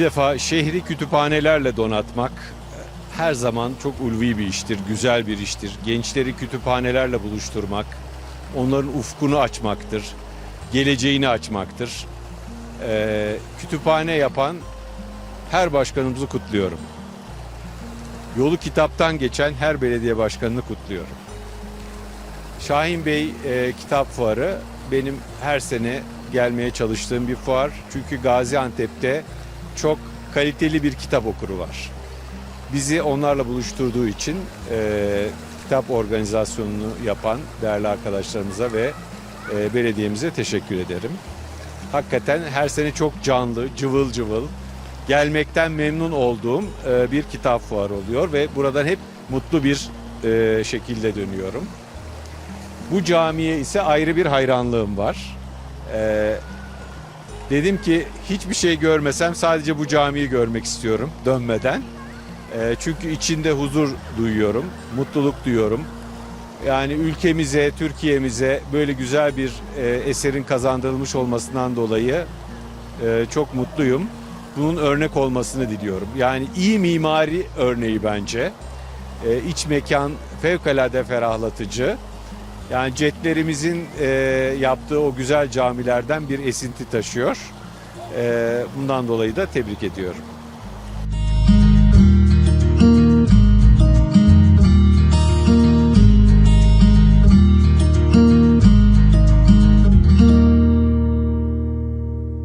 defa şehri kütüphanelerle donatmak her zaman çok ulvi bir iştir, güzel bir iştir. Gençleri kütüphanelerle buluşturmak, onların ufkunu açmaktır, geleceğini açmaktır. Ee, kütüphane yapan her başkanımızı kutluyorum. Yolu kitaptan geçen her belediye başkanını kutluyorum. Şahin Bey e, Kitap Fuarı benim her sene gelmeye çalıştığım bir fuar. Çünkü Gaziantep'te çok kaliteli bir kitap okuru var. Bizi onlarla buluşturduğu için e, kitap organizasyonunu yapan değerli arkadaşlarımıza ve e, belediyemize teşekkür ederim. Hakikaten her sene çok canlı, cıvıl cıvıl, gelmekten memnun olduğum e, bir kitap fuarı oluyor ve buradan hep mutlu bir e, şekilde dönüyorum. Bu camiye ise ayrı bir hayranlığım var. Ee, dedim ki hiçbir şey görmesem sadece bu camiyi görmek istiyorum dönmeden. Ee, çünkü içinde huzur duyuyorum, mutluluk duyuyorum. Yani ülkemize, Türkiye'mize böyle güzel bir e, eserin kazandırılmış olmasından dolayı e, çok mutluyum. Bunun örnek olmasını diliyorum. Yani iyi mimari örneği bence. E, iç mekan fevkalade ferahlatıcı. Yani jetlerimizin e, yaptığı o güzel camilerden bir esinti taşıyor. E, bundan dolayı da tebrik ediyorum.